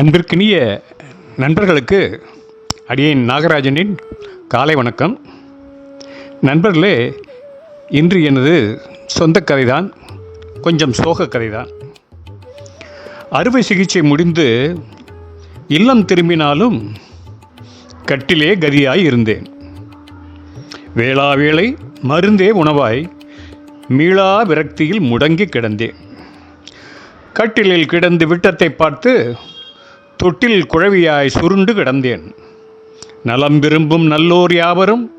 அன்பிற்கினிய நண்பர்களுக்கு அடியேன் நாகராஜனின் காலை வணக்கம். நண்பர்களே இன்று எனது சொந்த கதைதான் கொஞ்சம் சோக கதைதான். அறுவை சிகிச்சை முடிந்து இல்லம் திரும்பினாலும் கட்டிலே கதியாய் இருந்தேன். வேளா வேளை மருந்தே உணவாய் மீளா விரக்தியில் முடங்கி கிடந்தேன். கட்டிலில் கிடந்து விட்டத்தை பார்த்து தொட்டில் குழவியாய் சுருண்டு கிடந்தேன். நலம் விரும்பும் நல்லோர் யாவரும்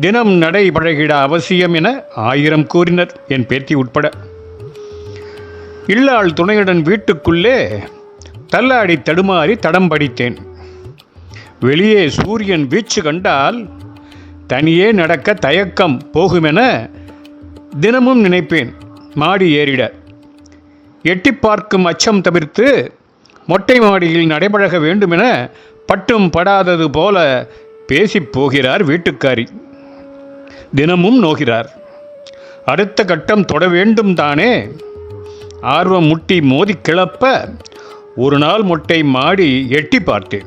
தினம் நடை பழகிட அவசியம் என ஆயிரம் கூறினர் என் பேத்தி உட்பட. இல்லாள் துணையுடன் வீட்டுக்குள்ளே தள்ளாடி தடுமாறி தடம் படித்தேன். வெளியே சூரியன் வீச்சு கண்டால் தனியே நடக்க தயக்கம் போகுமென தினமும் நினைப்பேன். மாடி ஏறிட. எட்டி பார்க்கும் அச்சம் தவிர்த்து மொட்டை மாடியில் நடைபழக வேண்டுமென பட்டும் படாதது போல பேசிப் போகிறார் வீட்டுக்காரி. தினமும் நோகிறார். அடுத்த கட்டம் தொட வேண்டும் தானே? ஆர்வம் முட்டி மோதி கிளப்ப ஒரு நாள் மொட்டை மாடி எட்டி பார்த்தேன்.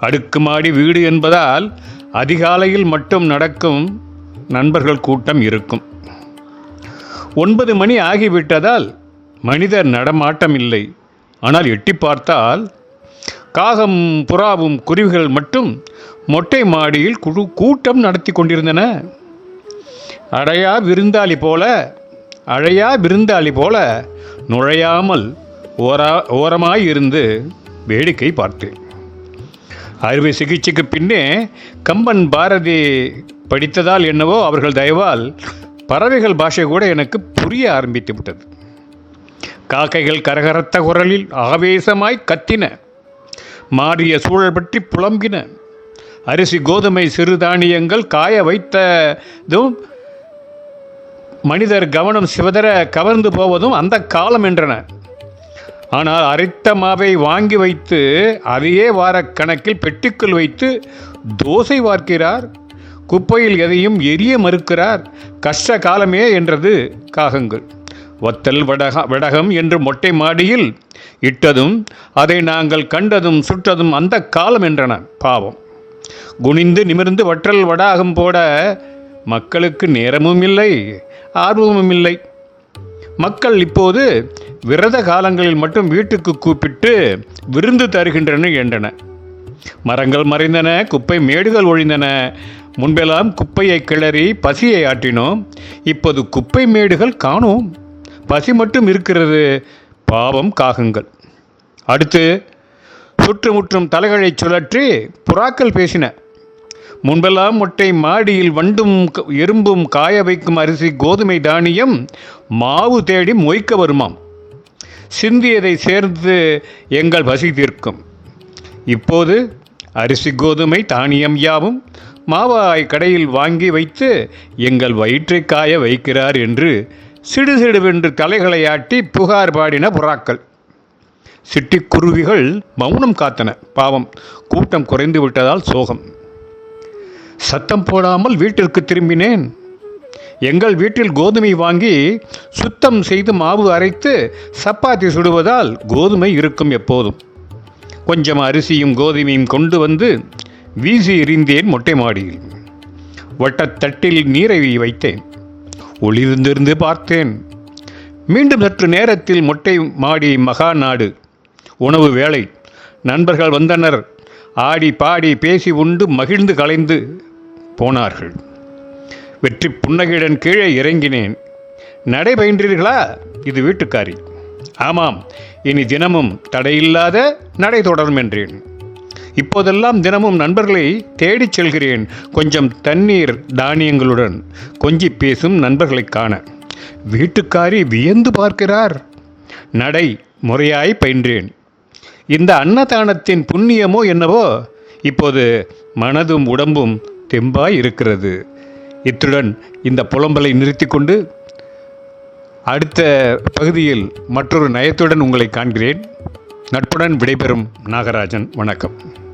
அடுக்கு மாடி வீடு என்பதால் அதிகாலையில் மட்டும் நடக்கும் நண்பர்கள் கூட்டம் இருக்கும். ஒன்பது மணி ஆகிவிட்டதால் மனிதர் நடமாட்டம் இல்லை ஆனால் எட்டி பார்த்தால் காகம் புறாவும் குருவிகள் மட்டும் மொட்டை மாடியில் குழு கூட்டம் நடத்தி கொண்டிருந்தன. அடையா விருந்தாளி போல அழையா விருந்தாளி போல நுழையாமல் ஓரா ஓரமாய் இருந்து வேடிக்கை பார்த்தேன். அறுவை சிகிச்சைக்கு பின்னே கம்பன் பாரதி படித்ததால் என்னவோ அவர்கள் தயவால் பறவைகள் பாஷை கூட எனக்கு புரிய ஆரம்பித்து விட்டது. காக்கைகள் கரகரத்த குரலில் ஆவேசமாய் கத்தின. மாறிய சூழல் பற்றி புலம்பின. அரிசி கோதுமை சிறுதானியங்கள் காய வைத்ததும் மனிதர் கவனம் சிவதர கவர்ந்து போவதும் அந்த காலம் என்றன. ஆனால் அரைத்த மாவை வாங்கி வைத்து அதையே வாரக்கணக்கில் பெட்டிக்குள் வைத்து தோசை வார்க்கிறார். குப்பையில் எதையும் எரிய மறுக்கிறார். கஷ்ட காலமே என்றது காகங்கள். வத்தல் வடக வடகம் என்று மொட்டை மாடியில் இட்டதும் அதை நாங்கள் கண்டதும் சுட்டதும் அந்த காலம் என்றன. பாவம். குனிந்து நிமிர்ந்து வற்றல் வடாகம் போட மக்களுக்கு நேரமும் இல்லை ஆர்வமும் இல்லை. மக்கள் இப்போது விரத காலங்களில் மட்டும் வீட்டுக்கு கூப்பிட்டு விருந்து தருகின்றன என்றன. மரங்கள் மறைந்தன குப்பை மேடுகள் ஒழிந்தன. முன்பெல்லாம் குப்பையை கிளறி பசியை ஆட்டினோம் இப்போது குப்பை மேடுகள் காணோம். பசி மட்டும் இருக்கிறது பாவம் காகங்கள். அடுத்து சுற்றுமுற்றும் தலைகளை சுழற்றி புறாக்கள் பேசின. முன்பெல்லாம் முட்டை மாடியில் வண்டும் க- எறும்பும் காய வைக்கும் அரிசி கோதுமை தானியம் மாவு தேடி மொய்க்க வருமாம். சிந்தியதை சேர்ந்து எங்கள் பசி தீர்க்கும். இப்போது அரிசி கோதுமை தானியம் யாவும் மாவாய் கடையில் வாங்கி வைத்து எங்கள் வயிற்றை காய வைக்கிறார் என்று சிடுசிடுவென்று தலைகளை ஆட்டி புகார் பாடின புறாக்கள். சிட்டிக்குருவிகள் மௌனம் காத்தன. பாவம் கூட்டம் குறைந்து விட்டதால் சோகம். சத்தம் போடாமல் வீட்டிற்கு திரும்பினேன். எங்கள் வீட்டில் கோதுமை வாங்கி சுத்தம் செய்து மாவு அரைத்து சப்பாத்தி சுடுவதால் கோதுமை இருக்கும் எப்போதும். கொஞ்சம் அரிசியும் கோதுமையும் கொண்டு வந்து வீசி எறிந்தேன் மொட்டை மாடியில். வட்டத்தட்டில் நீரை வைத்தேன். ஒளிர்ந்திருந்து பார்த்தேன். மீண்டும் சற்று நேரத்தில் மொட்டை மாடி மகா நாடு. உணவு வேலை. நண்பர்கள் வந்தனர். ஆடி பாடி பேசி உண்டு மகிழ்ந்து கலைந்து போனார்கள். வெற்றி புன்னகையுடன் கீழே இறங்கினேன். நடை பயின்றீர்களா? இது வீட்டுக்காரி. ஆமாம். இனி தினமும் தடையில்லாத நடை தொடரும் என்றேன். இப்போதெல்லாம் தினமும் நண்பர்களை தேடிச் செல்கிறேன். கொஞ்சம் தண்ணீர் தானியங்களுடன் கொஞ்சி பேசும் நண்பர்களைக் காண. வீட்டுக்காரி வியந்து பார்க்கிறார். நடை முறையாய் பயின்றேன். இந்த அன்னதானத்தின் புண்ணியமோ என்னவோ? இப்போது மனதும் உடம்பும் தெம்பாய் இருக்கிறது. இத்துடன் இந்த புலம்பலை நிறுத்தி கொண்டு அடுத்த பகுதியில் மற்றொரு நயத்துடன் உங்களை காண்கிறேன். நட்புடன் விடைபெறும் நாகராஜன். வணக்கம்.